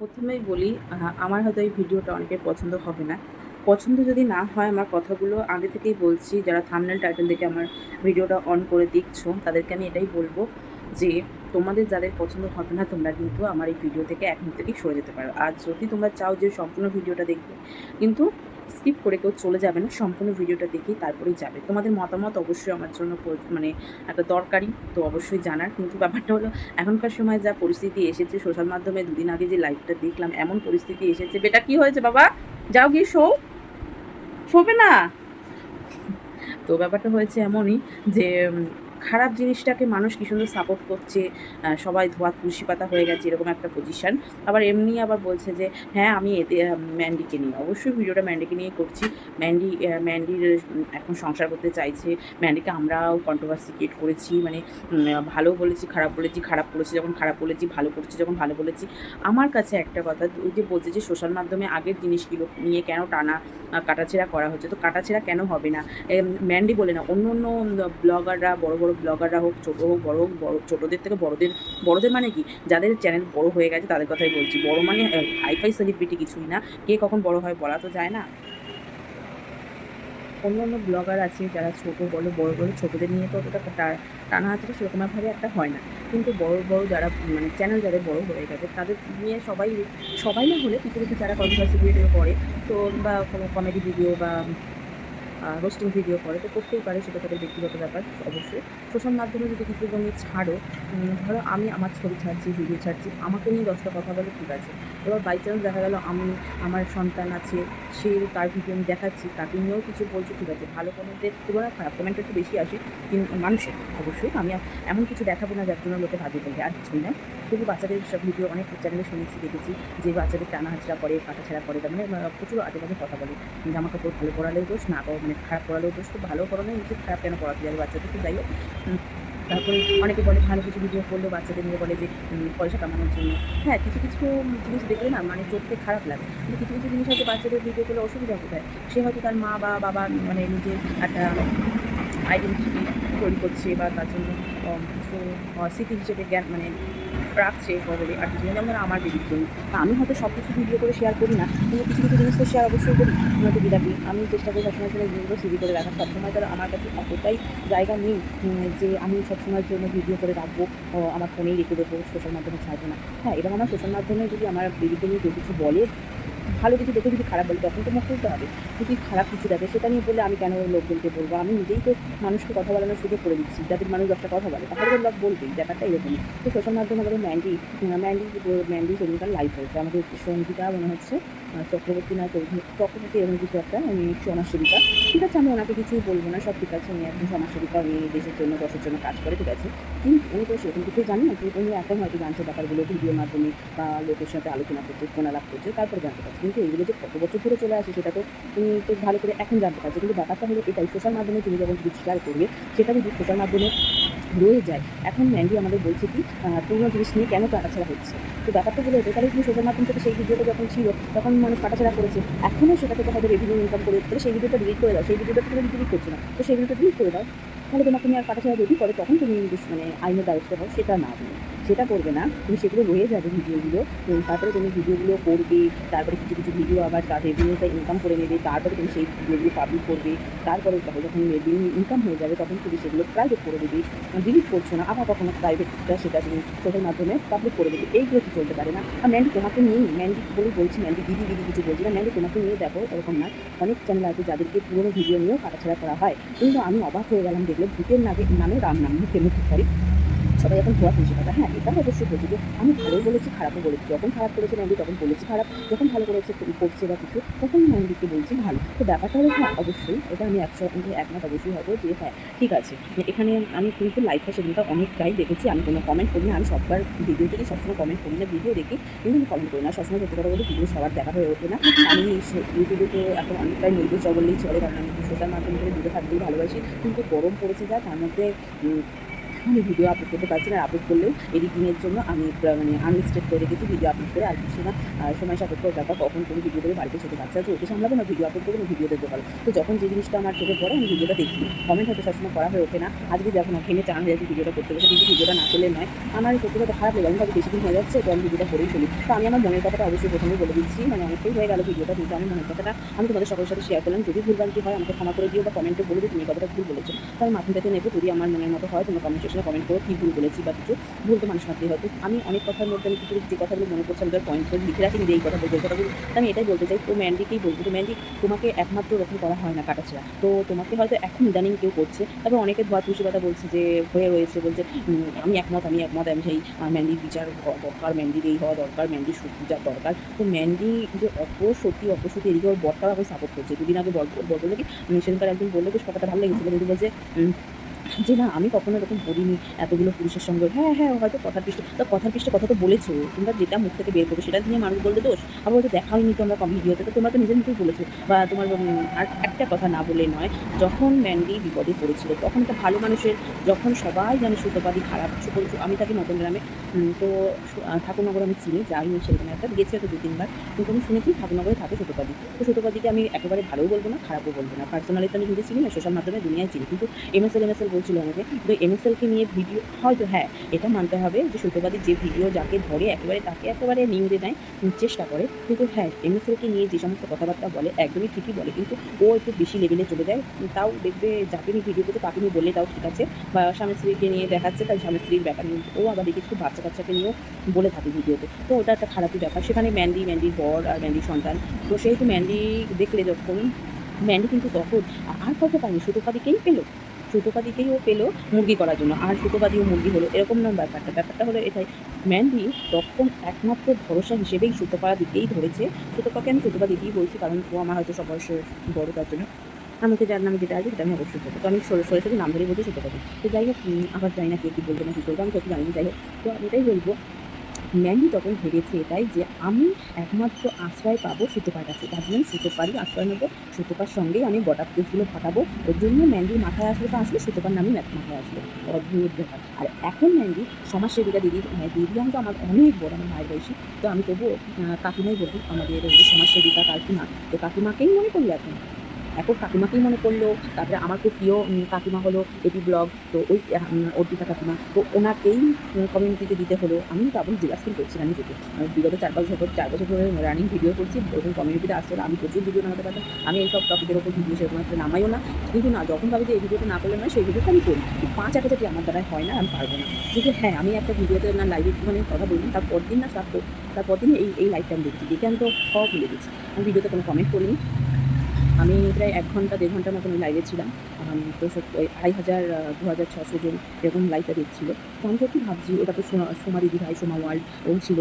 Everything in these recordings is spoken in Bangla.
প্রথমেই বলি আমার হয়তো এই ভিডিওটা অনেকের পছন্দ হবে না। পছন্দ যদি না হয়, আমার কথাগুলো আগে থেকেই বলছি, যারা থামনেল টাইটেল দেখে আমার ভিডিওটা অন করে দেখছ, তাদেরকে আমি এটাই বলব যে, তোমাদের যাদের পছন্দ হবে না, তোমরা কিন্তু আমার এই ভিডিও থেকে এক থেকেই সরে যেতে পারো। আর যদি তোমরা চাও যে, সম্পূর্ণ ভিডিওটা দেখবে, কিন্তু স্কিপ করে কেউ চলে যাবে না, সম্পূর্ণ ভিডিওটা দেখেই তারপরেই যাবে। তোমাদের মতামত অবশ্যই আমার জন্য মানে একটা দরকারি, তো অবশ্যই জানার। কিন্তু ব্যাপারটা হলো, এখনকার সময় যা পরিস্থিতি এসেছে সোশ্যাল মাধ্যমে দুদিন আগে যে লাইভটা দেখলাম, এমন পরিস্থিতি এসেছে। বেটা, কি হয়েছে বাবা? যাও গিয়ে শো শোবে না? তো ব্যাপারটা হয়েছে এমনই যে খারাপ জিনিসটাকে মানুষ কি সুন্দর সাপোর্ট করছে সবাই ধোয়া তুলসী পাতা হয়ে গেছে, এরকম একটা পজিশন আবার এমনি আবার বলছে যে হ্যাঁ আমি এতে ম্যান্ডিকে নিয়ে। অবশ্যই ভিডিওটা ম্যান্ডিকে নিয়ে করছি। ম্যান্ডি ম্যান্ডির এখন সংসার করতে চাইছে। ম্যান্ডিকে আমরাও কন্ট্রোভার্সি ক্রিয়েট করেছি মানে ভালো বলেছি, খারাপ বলেছি, খারাপ করেছি, যখন খারাপ বলেছি, ভালো করেছি, যখন ভালো বলেছি। আমার কাছে একটা কথা, ওই যে বলছে যে, সোশ্যাল মাধ্যমে আগের জিনিসগুলো নিয়ে কেন টানা, কাটাছেঁড়া করা হচ্ছে? তো কাটাছেঁড়া কেন হবে না? ম্যান্ডি বলে না, অন্য অন্য ব্লগাররা বড় বড় ব্লগাররা হোক, ছোটো হোক, বড় হোক, বড় ছোটোদের থেকে বড়দের বড়দের মানে কি? যাদের চ্যানেল বড় হয়ে গেছে তাদের কথাই বলছি। বড় মানে হাইফাই সেলিব্রিটি কিছুই না। কে কখন বড় হয় বলা তো যায় না। অন্য অন্য ব্লগার আছে যারা ছোটো বলো, বড় বড় ছোটোদের নিয়ে তো অতটা টানা হাতটা সেরকমভাবে একটা হয় না। কিন্তু বড় বড় যারা মানে চ্যানেল যাদের বড় হয়ে গেছে, তাদের নিয়ে সবাই সবাই না হলে কিছু কিছু যারা কন্ট্রোভার্সি ভিডিও করে, তো বা কোনো কমেডি ভিডিও বা রোস্টিং ভিডিও করে, তো করতেই পারে, সেটা তাদের ব্যক্তিগত ব্যাপার, অবশ্যই। সোশ্যাল মাধ্যমে যদি কিছু তুমি ছাড়ো ধরো আমি আমার ছবি ছাড়ছি, ভিডিও ছাড়ছি, আমাকে নিয়ে দশটা কথা বলে ঠিক আছে। এবার বাই চান্স দেখা গেল আমি, আমার সন্তান আছে, সে তার ভিডিও আমি দেখাচ্ছি, তাকে নিয়েও কিছু বলছি, ঠিক আছে। ভালো কমেন্টের তুলনায় খারাপ কমেন্ট একটু বেশি আসে, কিন্তু মানুষের, অবশ্যই। আমি এমন কিছু দেখাবো না যার জন্য লোকে ভাজি বলবে আর কিছুই না। তবু বাচ্চাদের সব ভিডিও অনেক চ্যানেলে শুনেছি, দেখেছি, যে বাচ্চাদের টানা হাঁচড়া করে, কাটাছেড়া করে, তার মানে প্রচুর আজে কথা বলে। জামা কাপড় ভালো পড়ালেও দোষ, না মানে খারাপ পড়ালেও দোষ তো ভালো পড়ালে উচিত, খারাপ কেন পড়াতে যাবে বাচ্চাদের তো যাই হোক তারপরে অনেকে বলে ভালো কিছু ভিডিও করল, বাচ্চাদের নিয়ে বলে যে পয়সা কামানোর জন্য। হ্যাঁ কিছু কিছু জিনিস দেখলে না মানে চোখকে খারাপ লাগে। কিন্তু কিছু কিছু জিনিস হয়তো বাচ্চাদের ভিডিও করলে অসুবিধা কোথায়? সে হয়তো তার মা বা বাবা মানে নিজের একটা আইডেন্টিটি তৈরি করছে বা তার জন্য স্মৃতি হিসেবে জ্ঞান মানে রাখছে বলে আর কিছু যেমন আমার বেবির জন্য আমি হয়তো সব কিছু ভিডিও করে শেয়ার করি না। কিন্তু কিছু কিছু জিনিস তো শেয়ার অবশ্যই করি। নয়তো বিরাটি আমি চেষ্টা করি সবসময় জন্য জিনিসগুলো সিভি করে রাখার। সবসময় তারা আমার কাছে অতটাই জায়গা নেই যে আমি সবসময়ের জন্য ভিডিও করে রাখব আমার ফোনেই রেখে দেবো সোশ্যাল মাধ্যমে ছাড়বো না। হ্যাঁ এরকম আমার সোশ্যাল মাধ্যমে যদি আমার বেবিকে নিয়ে কেউ কিছু বলে ভালো কিছু দেখে যদি খারাপ বলে, তখন তো মুখ খুলতে হবে। যদি খারাপ কিছু দেখে, সেটা নিয়ে বললে আমি কেন লোকজনকে বলব? আমি নিজেই তো মানুষকে কথা বলানোর সুযোগ করে দিচ্ছি। যাদের মানুষ একটা কথা বলে, তাহলে লোক বলবেই, ব্যাপারটা এরকমই। তো সোশ্যাল মাধ্যমে আমাদের ম্যান্ডি ম্যান্ডি ম্যান্ডি সেদিনকার লাইভ হয়েছে। আমাদের সঙ্গীতা মনে হচ্ছে চক্রবর্তী না, চৌধুরী, চক্রবর্তী এরকম কিছু একটা, উনি সমাজসেবিকা। ঠিক আছে, আমি ওনাকে কিছুই বলব না, সব ঠিক আছে, উনি একজন সমাজসেবিকা, উনি দেশের জন্য দশের জন্য কাজ করে, ঠিক আছে। কিন্তু উনি তো সেরকম কিছু জানি না, কিন্তু উনি এখন হয়তো জানছে ব্যাপারগুলো ভিডিওর মাধ্যমে বা লোকের সাথে আলোচনা করছে ফোন আলাপ করছে, তারপরে জানতে পারছে। কিন্তু এইগুলো যে কত বছর ধরে চলে আসে সেটা তো তুমি তো ভালো করে এখন জানতে পারছে। কিন্তু ব্যাপারটা হলো এটাই সোশ্যাল মাধ্যমে তুমি যখন শেয়ার করবে, সেটা যদি সোশ্যাল মাধ্যমে রয়ে যায়। এখন ম্যান্ডি আমাদের বলছে কি পুরোনো জিনিস নিয়ে কেন কাটাছাড়া হচ্ছে? তো ব্যাপারটা হলো এটা তাহলে তুমি সোশ্যাল মাধ্যম থেকে সেই ভিডিওটা যখন ছিল, তখন মানুষ কাটাছাড়া করেছে। এখনও সেটা থেকে হয়তো রেভিনিউ ইনকাম করে, তাহলে সেই ভিডিওটা ডিলিট করে দাও। সেই ভিডিওটা তুমি ডিলিট করছ না। তো সেই ভিডিওটা ডিলিট করে দাও। তাহলে তোমাকে নিয়ে আর কাটাছাড়া যদি করে তখন তুমি মানে আইনের দ্বারস্থ হও সেটা না তুমি সেটা করবে না, তুমি সেগুলো রয়ে যাবে ভিডিওগুলো। তো তারপরে তুমি ভিডিওগুলো করবে, তারপরে কিছু কিছু ভিডিও আবার তার রেভিনিউটা ইনকাম করে নেবে, তারপরে তুমি সেই ভিডিওগুলো পাবলিক করবে। তারপরে যখন ইনকাম হয়ে যাবে, তখন তুমি সেগুলো প্রাইভেট করে দেবে। ডিলিট করছ না, আবার কখনো প্রাইভেটটা সেটা তুমি সোশ্যাল মাধ্যমে পাবলিক করে দেবে। এইগুলো কি চলতে পারে না। আর ম্যান্ডি তোমাকে নিয়েই ম্যান্ডি বলে বলছি ম্যান্ডি দিদি দিদি কিছু বলছি না ম্যান্ডি তোমাকে নিয়ে দেখো, এরকম না। অনেক চ্যানেল আছে যাদেরকে পুরোনো ভিডিও নিয়েও কাটাছাড়া করা হয়। কিন্তু আমি অবাক হয়ে গেলাম, দেখলে ভূতের নামে নামে রাম নাম, মুখে মুখে সবাই এখন ধোয়া তুলছে কথা হ্যাঁ এটা অবশ্যই বলছি যে আমি ভালোই বলেছি, খারাপও বলেছি। যখন খারাপ করেছে ম্যান্ডি তখন বলেছি খারাপ। যখন ভালো করেছে করছে বা কিছু, তখন ম্যান্ডিকে বলছি ভালো। তো ব্যাপারটা হলো হ্যাঁ অবশ্যই, এটা আমি একশো একমত অবশ্যই হব যে হ্যাঁ ঠিক আছে। এখানে আমি কিন্তু লাইফে সেদিনটা অনেকটাই দেখেছি। আমি কোনো কমেন্ট করি না আমি সববার ভিডিও থেকে সবসময় কমেন্ট করি না ভিডিও দেখি, কিন্তু আমি কমেন্ট করি না। সবসময় সত্যি কথা বলে ভিডিও সবার দেখা হয়ে ওঠে না। আমি ইউটিউবে তো এখন অনেকটাই নির্ভর চবললেই চলে, কারণ আমি সোশ্যাল মাধ্যম থেকে দূরে থাকতেই ভালোবাসি। কিন্তু গরম পড়েছে যা, তার মধ্যে আমি ভিডিও আপলোড করতে পারছি না। আপলোড করলেও এডিটিংয়ের জন্য আমি মানে আনলিস্টেড করে রেখেছি ভিডিও আপলোড করে। আর কিছু না সময় সাপেক্ষর ব্যাপার, কখন তুমি ভিডিও দেবে বাড়িতে ছোটো বাচ্চা আছে, ওকে সামলাবে না ভিডিও আপলোড করবে ভিডিও দেখতে পারো তো যখন যে জিনিসটা আমার চোখে পড়ে, আমি ভিডিওটা দেখি। কমেন্ট হয়তো সবসময় করা হয়ে ওঠে না। আজকে যখন ঘেমে চান হয়ে ভিডিওটা করতে বসে কিন্তু ভিডিওটা না করলে নয়। আমার সত্যি কথা খারাপ লাগে আমি বেশি দিন হয়ে যাচ্ছে, তো আমি ভিডিওটা করেই ফেলি। তো আমি আমার মনের কথাটা অবশ্যই প্রথমে বলে দিচ্ছি। মানে অনেকটাই হয়ে গেল ভিডিওটা কিন্তু আমি মনের কথাটা। আমি তোমাদের সকলের সাথে শেয়ার করলাম। যদি ভুলভ্রান্তি হয়, আমাকে ক্ষমা করে দিও বা কমেন্টে বলে দিও, তুমি কথাটা ভুল বলেছ। তো আমি মাথাটাতে নেব। যদি আমার মনের মতো হয়, তোমরা কমেন্ট সেকশনে কমেন্ট করো, কী ভুল বলেছি বা কিছু, ভুল তো মানুষ মাত্রই হয়তো আমি অনেক কথার মধ্যে আমি কিছু যে কথাগুলো মনে করছি আমি তার পয়েন্ট করে লিখে রাখি যে এই কথা বলব এই কথা বলব আমি এটাই বলতে চাই, তো ম্যান্ডিকেই বলব? তো ম্যান্ডি তোমাকে একমাত্র ওরকম করা হয় না কাটাছেড়া তো তোমাকে হয়তো এখন ইদানিং কেউ করছে, তবে অনেকে ধোয়া কথা বলছে যে, হয়ে রয়েছে, বলছে আমি একমত আমি একমত, আমি সেই ম্যান্ডির বিচার দরকার ম্যান্ডির এই হওয়া দরকার ম্যান্ডির বিচার দরকার। তো ম্যান্ডি যে অত সত্যি অত সত্যি এদিকে ওর বরটাও এখন সাপোর্ট করছে। দুদিন আগে বল বল বলল কি সেদিনকার একদিন বলল, বেশ, কথাটা ভালো লেগেছিলো। যদি বলছে যে না, আমি কখনো এরকম বলিনি এতগুলো পুরুষের সঙ্গে। হ্যাঁ হ্যাঁ হয়তো কথার পৃষ্ঠে তো কথার পৃষ্ঠে কথা তো বলেছ। তোমরা যেটা মুখ থেকে বের করো সেটা নিয়ে মানুষ বলতে দোষ। আবার হয়তো দেখাওনি তোমরা কম ভিডিওতে, তো তোমরা তো নিজের মুখেই বলেছ। বা তোমার আর একটা কথা না বলে নয়, যখন ম্যান্ডি বিপদে পড়েছিল, তখন একটা ভালো মানুষের, যখন সবাই জানে সুতোপাদি খারাপ কিছু করেছ আমি তাকে নতুন গ্রামে তো ঠাকুরনগর আমি চিনি যাই যাইনি সেখানে একটা, গেছি হয়তো দু তিনবার কিন্তু আমি শুনেছি ঠাকুরনগরে থাকে সুতোপাদি। তো সুতোপাদিকে আমি একেবারে ভালোও বলব না, খারাপও বলব না। পার্সোনালি তো আমি নিজে চিনি না সোশ্যাল মাধ্যমে দুনিয়ায় চিনি। কিন্তু এমএসএল এমএসএল বলছিল আমাকে তো এমএসএলকে নিয়ে ভিডিও হয়তো হ্যাঁ এটা মানতে হবে যে সত্যবাদী যে ভিডিও যাকে ধরে একেবারে তাকে একেবারে নিংড়ে নেয় চেষ্টা করে। কিন্তু হ্যাঁ এমএসএলকে নিয়ে যে সমস্ত কথাবার্তা বলে, একদমই ঠিকই বলে। কিন্তু ও একটু বেশি লেভেলে চলে যায়। তাও দেখবে যাকে নিয়ে ভিডিও করছে, তাকে নিয়ে বললে তাও ঠিক আছে। বা স্বামী স্ত্রীকে নিয়ে দেখাচ্ছে, তাই স্বামী স্ত্রীর ব্যাপার নিয়ে। ও আবার দেখি কিছু বাচ্চা কাচ্চাকে নিয়েও বলে থাকে ভিডিওতে তো ওটা একটা খারাপই ব্যাপার। সেখানে ম্যান্ডি ম্যান্ডির বর আর ম্যান্ডির সন্তান। তো সেহেতু ম্যান্ডি দেখলে যখন ম্যান্ডি কিন্তু তখন আর কাউকে পায়নি? সুতোপাদিকেই পেল? সুতোপাদিকেই ও পেল মুরগি করার জন্য। আর সুতোপাদি ও মুরগি হলো। এরকম নয় ব্যাপারটা। ব্যাপারটা হলো এটাই। ম্যান্ডি তখন একমাত্র ভরসা হিসেবেই সুতোপাড়া দিকেই ধরেছে। সুতোপাকে আমি সুতোপা দিকেই বলছি, কারণ ও আমার হয়তো সব বয়সে বড়, তার জন্য। আমাকে যার নামে যেটা আছে সেটা আমি অবশ্যই করব তো আমি সরে সরে নাম ধরে বলছি সুতোপাদি তো যাই হোক আবার জানি না কে কী বলব না কী করব আমি সত্যি জানি যাই হোক, তো আমি এটাই বলব ম্যান্ডি তখন ভেবেছে এটাই যে আমি একমাত্র আশ্রয় পাবো সুতোপার কাছে। তার জন্য সুতোপারই আশ্রয় নেব, সুতোপার সঙ্গেই আমি বটার কেসগুলো ফাটাবো, ওর জন্য ম্যান্ডির মাথায় আসলে তো আসলে, সুতোপার ম্যাথ মাথায় আসলো। অদ্ভুত ব্যাপার। আর এখন ম্যান্ডি সমাজসেবিকা দিদি হ্যাঁ দিদি আমি তো আমার অনেক বড়, আমার মায়ের বয়সী। তো আমি তবুও কাকিমাই বলব আমাদের সমাজসেবিকা কাকিমা। তো কাকিমাকেই মনে করি এখন এখন কাকিমাকেই মনে করল তারপরে আমার খুব প্রিয় কাকিমা হলো এটি ব্লগ, তো ওই অর্পিতা কাকিমা। তো ওনাকেই কমিউনিটিতে দিতে হলো। আমি তো আপনি জিজ্ঞাসা করছিলাম নিজেকে আমি বিগত চার পাঁচ বছর, চার বছর ধরে রানিং ভিডিও করছি, ওরকম কমিউনিটিতে আসতে আমি প্রচুর ভিডিও নামাতে পারতাম। আমি এইসব টপিকের ওপর ভিডিও সেরকম একটা নামাইও না। কিন্তু না, যখন ভাবি যে এই ভিডিওটা না করলে নয়, সেই ভিডিওটা আমি করি। পাঁচ একটা যেটি আমার দ্বারাই হয় না? আমি পারব না। কিন্তু হ্যাঁ আমি একটা ভিডিওতে না লাইভে মানে কথা বলি, তারপর দিন না, তারপর তারপর দিন এই এই লাইভটা আমি দেখছি। দেখে আমি তো খাওয়া ভুলে গেছি। আমি ভিডিওতে কোনো কমেন্ট করিনি। আমি প্রায় এক ঘণ্টা দেড় ঘণ্টার মতন লাইভে ছিলাম। ওই আড়াই হাজার দু হাজার ছশো জন এরকম লাইভটা দেখছিল তো আমি সত্যি ভাবছি ওটা তো সোমা সোমা ভাই, সোমা ওয়ার্ল্ড, ও ছিল।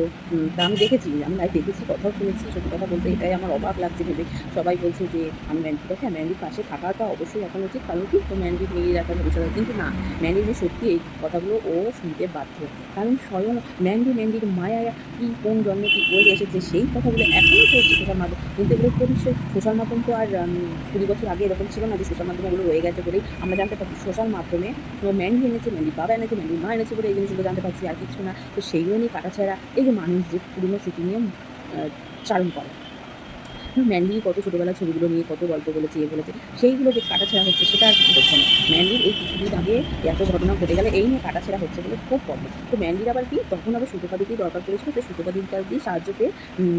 তা আমি দেখেছি, আমি লাইভ দেখেছি, কথাও শুনেছি, সত্যি কথা বলতে এটাই আমার অবাক লাগছে ভেবে। সবাই বলছে যে, আমি ম্যান্ডির কাছে ম্যান্ডির পাশে থাকাটা অবশ্যই এখন উচিত, কারণ কি? তো ম্যান্ডির মেয়ের একটা ভবিষ্যৎ কিন্তু না ম্যান্ডি যে সত্যি এই কথাগুলো ও শুনতে বাধ্য। কারণ স্বয়ং ম্যান্ডি ম্যান্ডির মায়া কি, কোন জন্মে কি করে এসেছে, সেই কথাগুলো এখনও চলছে সোশ্যাল মাধ্যম কিন্তু এগুলো তো সোশ্যাল মাধ্যম তো আর কুড়ি বছর আগে এরকম ছিল না যে সোশ্যাল মাধ্যমে ওগুলো রয়ে গেছে। বলেই আমরা জানতে পারছি সোশ্যাল মাধ্যমে ম্যান্ডি এনেছে ম্যান্ডি বাবা এনেছে ম্যান্ডি মা এনেছে বলে এই জিনিসগুলো জানতে পারছি আর কিছু না। তো সেইগুলো নিয়ে কাটাছাড়া এই যে মানুষ যে পুরনো স্মৃতি নিয়ে চারণ করে। ম্যান্ডি কত ছোটোবেলা ছবিগুলো নিয়ে কত গল্প বলেছে, এ বলেছে, সেইগুলো যে কাটাছেড়া হচ্ছে সেটা আর হচ্ছে না। ম্যান্ডির এই কিছুদিন আগে এত ঘটনা ঘটে গেলে এই নিয়ে কাটাছেড়া হচ্ছে বলে খুব কম তো ম্যান্ডির আবার কি, তখন আবার সুতোপাদিকেই দরকার পড়েছিল তো সুতোপাদিকার দিয়ে সাহায্য পেয়ে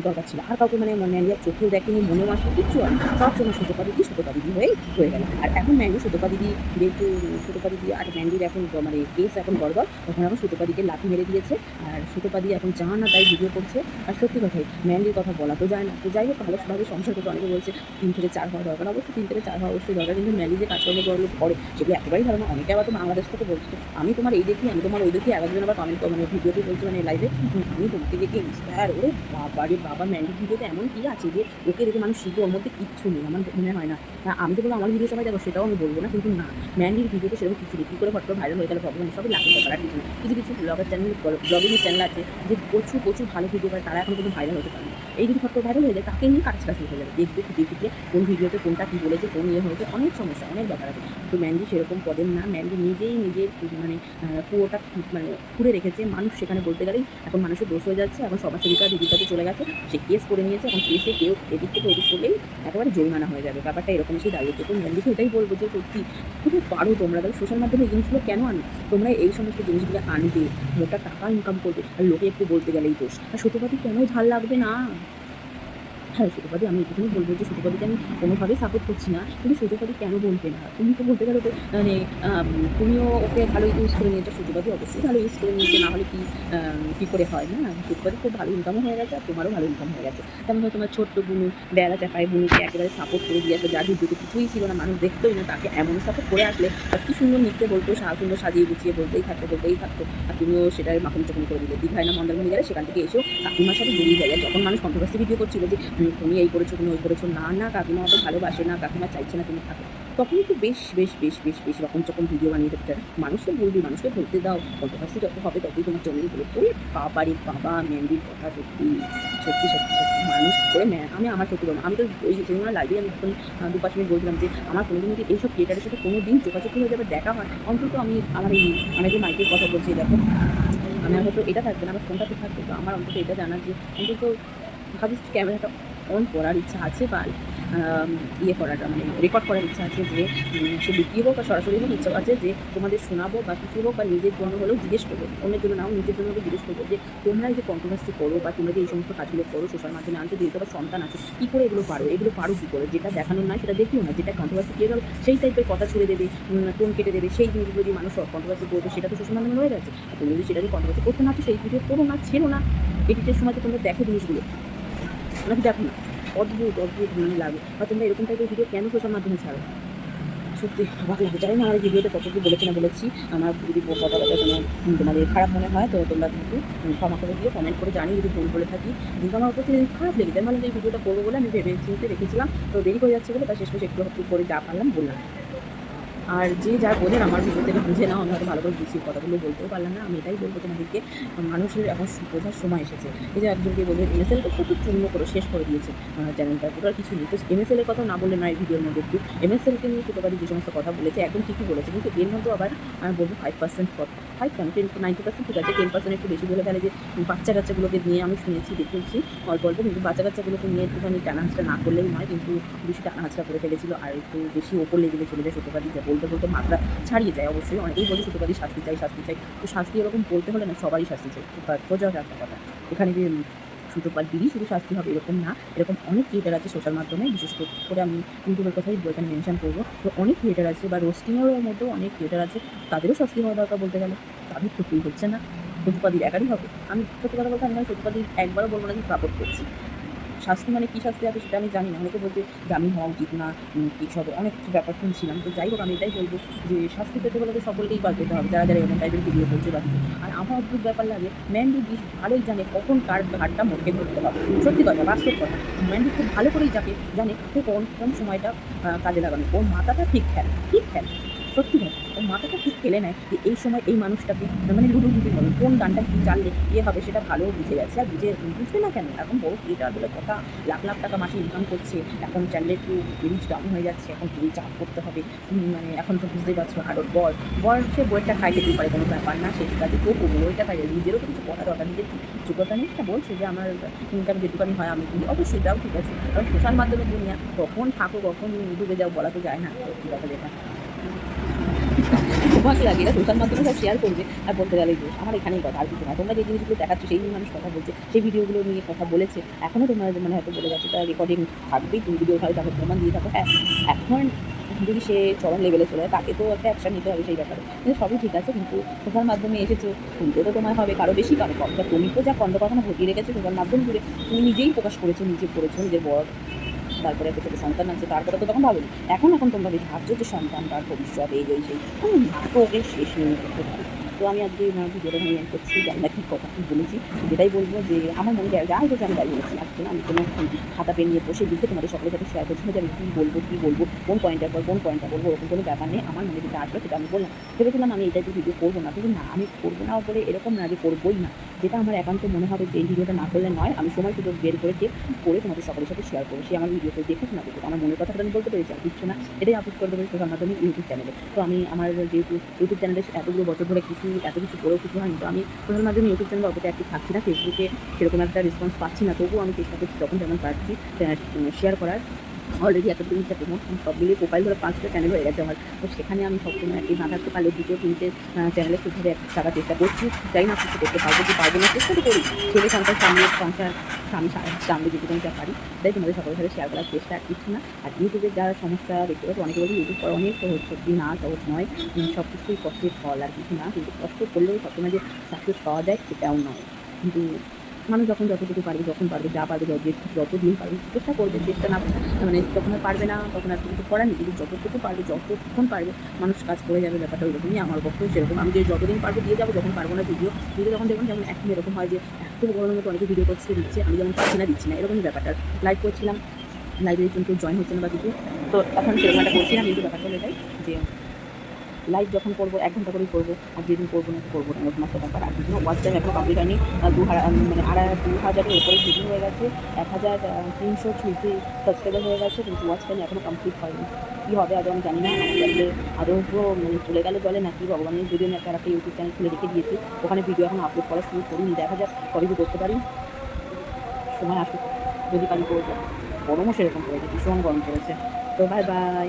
দরকার ছিল। আর কাউকে মানে ম্যান্ডি আর চোখেও দেখেনি, মনেও আসলে কিচ্ছু আর সব সময় সুতোপা দিদি হয়েই হয়ে গেল। আর এখন ম্যান্ডি সুতোপা দিদি যেহেতু সুতোপা দিদি আর ম্যান্ডির এখন মানে কেস এখন গড়বড় তখন এখন সুতোপা দিকে লাঠি মেরে দিয়েছে। আর সুতোপাদি এখন যা না, তাই ভিডিও করছে। আর সত্যি কথাই ম্যান্ডির কথা বলা তো যায় না। তো যাই হোক ভালোভাবে সংসার করতে অনেকে বলছে তিন থেকে চার হওয়া দরকার। অবশ্যই তিন থেকে চার হওয়া অবশ্যই দরকার, কিন্তু ম্যান্ডি যে কাজকর্মগুলো করে সেগুলো একেবারেই ভালো না অনেকে আবার তো বাংলাদেশ থেকে বলছে, আমি তোমার এই দেখি, আমি তোমার ওই দেখি এক একজন আবার কমেন্ট মানে ভিডিওতে বলছে মানে লাইভে আমি তোমাকে দেখে ইন্সপায়ার ওরে বাবা রে বাবা ম্যান্ডির ভিডিওতে এমন কি আছে যে ওকে দেখে মানুষ শিখবে, ওর মধ্যে কিচ্ছু নেই, আমার মনে হয় না। আমি তো বলব আমার ভিডিও সবাই দেখো, সেটাও আমি বলব না, কিন্তু না ম্যান্ডির ভিডিওতে সেরকম কিছু কী করে ফটো ভাইরাল হয়ে গেলে ভগবান সবই ব্যাপার, আর কিছু কিছু কিছু ব্লগার চ্যানেল ব্লগিং চ্যানেল আছে, যে প্রচুর প্রচুর ভালো ভিডিও করে, তারা এখন কিন্তু ভাইরাল হতে পারে এই যদি ফটো ভাইরাল হয়ে যায়, তাকে নিয়ে কাটছে শুরু হয়ে যাবে দেখবে খুঁটিয়ে খুঁটিয়ে কোন ভিডিওতে কোনটা কী বলেছে, কোন ইয়ে হয়েছে? অনেক সমস্যা, অনেক ব্যাপার আছে। তো ম্যান্ডি সেরকম পদের না। ম্যান্ডি নিজেই নিজের মানে পুরোটা মানে খুঁড়ে রেখেছে। মানুষ সেখানে বলতে গেলেই এখন মানুষের দোষ হয়ে যাচ্ছে। এখন সমাজ সেবিকা দিদির কাছে চলে গেছে। সে কেস করে নিয়েছে। এখন কেসে কেউ এদিক থেকে ওদিক করলেই একেবারে জরিমানা হয়ে যাবে। ব্যাপারটা এরকম এসে দাঁড়িয়েছে তো ম্যান্ডিকে এটাই বলব যে, সত্যি খুবই পারো তোমরা। তাহলে সোশ্যাল মাধ্যমে এই জিনিসগুলো কেন আনো তোমরা এই সমস্ত জিনিসগুলো আনবে। মোটা টাকা ইনকাম করবে। আর লোকে একটু বলতে গেলেই দোষ। আর সত্যবাদী কেন ঝাল লাগবে না? হ্যাঁ সত্যবাদী আমি এটুকুনি বলব যে সত্যবাদীকে আমি কোনোভাবেই সাপোর্ট করছি না। কিন্তু সত্যবাদী কেন বলবে না? তুমি তো বলতে গেলে মানে তুমিও ওকে ভালো ইউজ করে নিয়েছো সত্যবাদী অবশ্যই ভালো ইউজ করে নিয়েছে না হলে কি কী করে হয় না? সত্যবাদী খুব ভালো ইনকামও হয়ে গেছে আর তোমারও ভালো ইনকাম হয়ে গেছে। তেমন তোমার ছোট্ট বুনু বেলা চাপায় বুনুকে একেবারে সাপোর্ট করে দিয়ে আসলে, যার ভিডিওতে কিছুই ছিল না, মানুষ দেখতোই না, তাকে এমন সাপোর্ট করে আসলে কি সুন্দর নিতে বলতো সুন্দর সাজিয়ে গুছিয়ে বলতেই থাকতো বলতেই থাকতো, আর তুমিও সেটাই মাখন চকন করে দিলে। দীঘায় না মন্দারমণি গেলে সেখান থেকে এসেও কাকিমার সাথে যায়। আর যখন মানুষ কন্ট্রোভার্সি ভিডিও করছিল যে উম, তুমি এই করেছ তুমি ওই করেছ। না না কাকিমা অত ভালোবাসে না কাকিমা চাইছে না তুমি থাকো। তখন একটু বেশ বেশ বেশ বেশ বেশ রকম চকম ভিডিও বানিয়ে চায়। মানুষ তো বলবি মানুষকে বলতে দাও। কন্ট্রোভার্সি যত হবে ততই তোমার জমি বলে ওই বাবারে বাবা ম্যান্ডির কথা সত্যি সত্যি সত্যি সত্যি। মানুষ করে আমি আমার সত্যি বলব আমি তো ওই সিনেমা লাইভে আমি আহ, দু পাঁচ মিনিট বলছিলাম যে আমার কোনোদিন যদি এইসব ক্রিয়েটারের সাথে কোনো দিন চোখাচোখি হয়ে যাবে দেখা হয়। অন্তত আমি আমার এই আমি যে মাইকের কথা বলছি দেখো। আমার হয়তো এটা থাকবে না আমার ফোনটা তো থাকবে। তো আমার অন্তত এটা জানার যে অন্তত ভাবিস ক্যামেরাটা অন করার ইচ্ছা আছে বা ইয়ে করাটা মানে রেকর্ড করার ইচ্ছা আছে যে সে বিক্রি হোক বা সরাসরি হোক, ইচ্ছা আছে যে তোমাদের শোনাবো বা কিছু হোক বা নিজের জন্য হলেও জিজ্ঞেস করব, অন্যের জন্য নাও নিজের জন্য জিজ্ঞেস করব যে তোমরা যে কন্ট্রোভার্সি করো বা তোমরা যে এই সমস্ত কাজগুলো করো সোশ্যাল মাধ্যমে আনতে যেহেতু আবার সন্তান আছে, কী করে এগুলো পারো এগুলো পারো কী করে, যেটা দেখানোর নয় সেটা দেখিও না, যেটা কন্ট্রোভার্সি ক্রিয়েট হবে সেই টাইপের কথা ছুড়ে দেবে টোন কেটে দেবে, সেই জিনিসগুলো যদি মানুষ কন্ট্রোভার্সি করবে সেটা তো সোশ্যাল মাধ্যমে রয়ে গেছে। তুমি যদি সেটা দিয়ে কন্ট্রোভার্সি করতে না তো সেই ভিডিও করো না, ছেড়ো না। এডিটের সময় তো তোমরা দেখো জিনিসগুলো। নাকি দেখো না, অদ্ভুত অদ্ভুত মনে লাগে। বা তোমরা এরকম টাইপের ভিডিও কেন সোশ্যাল মাধ্যমে ছাড়ো? সত্যি অবাক লাগে। জানি না আমার এই কত কি বলেছে না বলেছি। আমার যদি কথা বলাটা তোমার তোমাদের খারাপ মনে হয়, তো তোমরা কিন্তু ক্ষমা করে দিও কমেন্ট করে জানি যদি ভুল বলে থাকি। কিন্তু আমার উপর কিন্তু খারাপ লেগে যায়। মানে এই ভিডিওটা করব বলে আমি ভেবে চিনতে রেখেছিলাম, তো দেরি হয়ে যাচ্ছে বলে তার শেষ পর্যন্ত একটু একটু করে যা পারলাম বললাম। আর যে যা বোঝেন আমার ভিডিও থেকে বুঝে নাও, আমি হয়তো ভালো করে বুঝছি কথাগুলো বলতেও পারলাম না। আমি এটাই বলব তোমাদেরকে, মানুষের এখন বোঝার সময় এসেছে। এই যে একজনকে বলবে এমএসএলকে খুব চূর্ণ করে শেষ করে দিয়েছে চ্যানেলটা। ওটার কিছু নেই। তো এমএসএল এর কথা না বললে নয় ভিডিওর মধ্যে একটু। এমএসএলকে নিয়ে ছোটোকারি যে সমস্ত কথা বলেছে, একদম ঠিকই বলেছে। কিন্তু এর মধ্যেও আবার আমি বলব ফাইভ পার্সেন্ট ফাইভ কেন টেন নাইনটি পার্সেন্ট ঠিক আছে টেন পার্সেন্ট একটু বেশি বলে ফেলে যে বাচ্চা কাচ্চাগুলোকে নিয়ে আমি শুনেছি, দেখেছি, অল্প অল্প। কিন্তু বাচ্চা কাচ্চাগুলোকে নিয়ে একটুখানি টানা হাঁচড়া না করলেই নয়, কিন্তু বেশি টানা হাঁচড়া করে ফেলেছিল। আর একটু বেশি ওপর লেভেলে চলে যায় ছোটোকারি যা বলতে বলতে মাত্রা ছাড়িয়ে যায়। অবশ্যই অনেকেই বলে ছোটোকারি শাস্তি চাই শাস্তি চাই। তো শাস্তি এরকম বলতে হলে না, সবারই শাস্তি চাই। খোঁজাও একটা কথা এখানে যে সুতোপাল দিদি, শুধু শাস্তি হবে এরকম না। এরকম অনেক থিয়েটার আছে সোশ্যাল মাধ্যমে। বিশেষ করে আমি ইউটিউবের কথাই এখানে মেনশন করব। তো অনেক থিয়েটার আছে বা রোস্টিংয়ের মধ্যেও অনেক থিয়েটার আছে। তাদেরও শাস্তি হওয়া দরকার বলতে গেলে। তাদের তো কেউ হচ্ছে না। সত্যপাদির একারই হবে। আমি সত্যি কথা বলতে আমি সত্যপাদির একবারও বলব না যে সাপোর্ট করছি। শাস্তি মানে কী শাস্তি আছে সেটা আমি জানি না। অনেকে বলতে জামিন হওয়া উচিত না উম, কী সব অনেক কিছু ব্যাপার শুনছিলাম। তো যাই হোক আমি এটাই বলব যে শাস্তি পেতে হলে তো সকলকেই পার পেতে হবে যারা যারা এমন টাইপের ভিডিও করছে বা আর আমার অদ্ভুত ব্যাপার লাগে ম্যান্ডি বেশ ভালোই জানে কখন কার ঘাটটা মোটকে ধরতে হবে। সত্যি কথা বাস্তব কথা। ম্যান্ডি খুব ভালো করেই যাকে জানে কোন কোন সময়টা কাজে লাগানো ওর মাথাটা ঠিক খেলে ঠিক খেলে। সত্যি কথা ওর মাথাটা ঠিক খেলে নেয় যে এই সময় এই মানুষটাকে মানে লুডু লুডু হবে, কোন গানটা কী জানলে ইয়ে হবে সেটা ভালো বুঝে গেছে আর বুঝে বুঝবে না কেন? এখন বড় ক্রিয়েটার বলে কথা? লাখ লাখ টাকা মাসে ইনকাম করছে, এখন চ্যানেলে একটু রিচ ডাউন হয়ে যাচ্ছে, এখন খুবই চাপ করতে হবে। মানে এখন তো বুঝতেই পারছ আরও বর বর সে বইটা খাই খেতে পারে, কোনো ব্যাপার না, সে ঠিক আছে তো বইটা খাই নিজেরও কিছু কথা দরকার নিজের যোগ্যতা নেই সেটা বলছে যে আমার ইনকাম যেটুকানি হয় আমি দিই অবশ্যই এটাও ঠিক আছে, কারণ সোশ্যাল মাধ্যমে দুনিয়া, কখন থাকো, কখন ডুবে যাও বলা তো যায় না, সত্যি কথা যেটা। অবাক লাগে এটা সোশ্যাল মাধ্যমে সব শেয়ার করবে আর বলতে গেলে দোষ। আমার এখানেই কথা, আর কিছু না। তোমরা যে জিনিসগুলো দেখাচ্ছ, সেই নিয়ে মানুষ কথা বলছে, সেই ভিডিওগুলো নিয়ে কথা বলেছে এখনও তোমরা মানে হয়তো বলে যাচ্ছে, তার রেকর্ডিং থাকবেই, তুমি ভিডিও হয় তাকে প্রমাণ দিয়ে থাকো হ্যাঁ। এখন যদি সে চরম লেভেলে চলে যায়, তাকে তো একটা অ্যাকশন নিতে হবে সেই ব্যাপারে। কিন্তু সবই ঠিক আছে, কিন্তু সোশ্যাল মাধ্যমে এসেছ, শুনতে তো তোমার হবে, কারও বেশি কারও কম। তুমি তো যা কন্দ কথা ঘটিয়ে রেখেছো সোশ্যাল মাধ্যম জুড়ে, তুমি নিজেই প্রকাশ করেছ, নিজে করেছ, নিজের বড় তারপরে একটা ছোটো সন্তান আছে তারপরে তো তখন ভাবনি। এখন এখন তোমরা ভাবছ যে সন্তান তার ভবিষ্যৎ এই এই সেই নাটকের শেষ নিয়ে নেই। তো আমি আজকে ভিডিওটা নিয়ে করছি জানি না কী কথা কি বলেছি যেটাই বলব যে আমার মনে যায় যা হয়েছে আমি তাই বলেছি আজকে আমি কোনো খাতা, পেন নিয়ে বসে লিখে তোমাদের সকলের সাথে শেয়ার করছি যে আমি কী বলব কী বলব, কোন পয়েন্টের পর কোন পয়েন্টটা বলব, ওরকম কোনো ব্যাপার নেই। আমার মনে যেটা আসবে সেটা আমি বললাম। ভেবেছিলাম আমি এটাই ভিডিও করব না, কিন্তু না, আমি করব না বলে এরকম না যে করবোই না। যেটা আমার একান্ত মনে হবে যে এই ভিডিওটা না করলে নয়, আমি সময় সুযোগ বের করে ঠিক করে তোমাদের সকলের সাথে শেয়ার করব। সে আমার ভিডিওতে দেখুক না দেখুক, আমার মনের কথাটা আমি বলতে পেরেছি, আর কিছু না। এটাই আপলোড করে দেবো সোশ্যাল মাধ্যমে ইউটিউব চ্যানেলে তো আমি আমার যেহেতু ইউটিউব চ্যানেলে এতগুলো বছর ধরে কিছু এত কিছু করেও কিছু হয়নি। তো আমি সোশ্যাল মাধ্যমে ইউটিউব চ্যানেল অতটা অ্যাক্টিভ থাকছি না ফেসবুকে সেরকম একটা রেসপন্স পাচ্ছি না। তবুও আমি চেষ্টা করছি যখন যেমন পাচ্ছি শেয়ার করার। অলরেডি একটা তিনটা প্রমোট সব মিলিয়ে প্রোফাইল ধরে পাঁচটা চ্যানেল হয়ে গেছে আমার। তো সেখানে আমি সবসময় একই না থাকতে পারলে দুটো তিনটে চ্যানেলে সেভাবে একটা থাকার চেষ্টা করছি। চাই না কিছু করতে পারব কি পারব না, চেষ্টা তো করি। ছেলে সংসার সামনে সংসার সামনে সামনে যেটুকু যা পারি, তাই তোমাদের সকলের সাথে শেয়ার করার চেষ্টা আর কিছু না। আর ইউটিউবের যারা সমস্যা দেখতে পাচ্ছি, অনেকে বলি ইউটিউব করা অনেক সহজ, সত্যি না, সহজ নয়। সব কিছুই কষ্টের ফল আর কিছু না, কিন্তু কষ্ট করলেও সবসময় যে সাকসেস পাওয়া যায় সেটাও নয়। কিন্তু মানুষ যখন যতটুকু পারবে, যখন পারবে, যা পারবে, যত যতদিন পারবে, চেষ্টা করবে, চেষ্টা না মানে যখন পারবে না, তখন আর কিছু করার নেই, কিন্তু যতটুকু পারবে, যতক্ষণ পারবে, মানুষ কাজ করে যাবে, ব্যাপারটা ওইরকমই আমার পক্ষেও সেরকম। আমি যে যতদিন পারব দিয়ে যাব, যখন পারব না ভিডিও ভিডিও যখন দেখবেন যেমন এখন এরকম হয় যে, এত গরমের মতো অনেকে ভিডিও করছে, দিচ্ছে, আমি যেমন পাচ্ছি না, দিচ্ছি না, এরকমই ব্যাপারটা। লাইভ করছিলাম লাইব্রেরি কিন্তু জয়েন হচ্ছে না বা কিছু। তো এখন সেরকম একটা করছি না, কিন্তু ব্যাপারটা এটাই যে লাইভ যখন করব, এক ঘণ্টা করেই করব, আর যেদিন করব না করব না, এরকম একটা ব্যাপার। আর না, ওয়াচ টাইম এখনও কমপ্লিট হয়নি। দু হাজার মানে আড়াই, দু হাজারের উপরে ভিডিও হয়ে গেছে। এক হাজার তিনশো ছুঁইতে সাবস্ক্রাইবার হয়ে গেছে, কিন্তু ওয়াচ টাইম এখনও কমপ্লিট হয়নি। কী হবে আদৌ আমি জানি না। চ্যানেলে আদৌ মানে চলে গেলে চলে নাকি ভগবানের যদি আমি একটা একটা ইউটিউব চ্যানেল খুলে রেখে দিয়েছি। ওখানে ভিডিও এখন আপলোড করা শুরু করিনি। দেখা যাক কবে কি করতে পারি। সময় আসুক, যদি পারি করব। গরমও সেরকম পড়েছে, ভীষণ গরম পড়েছে। তো বাই বাই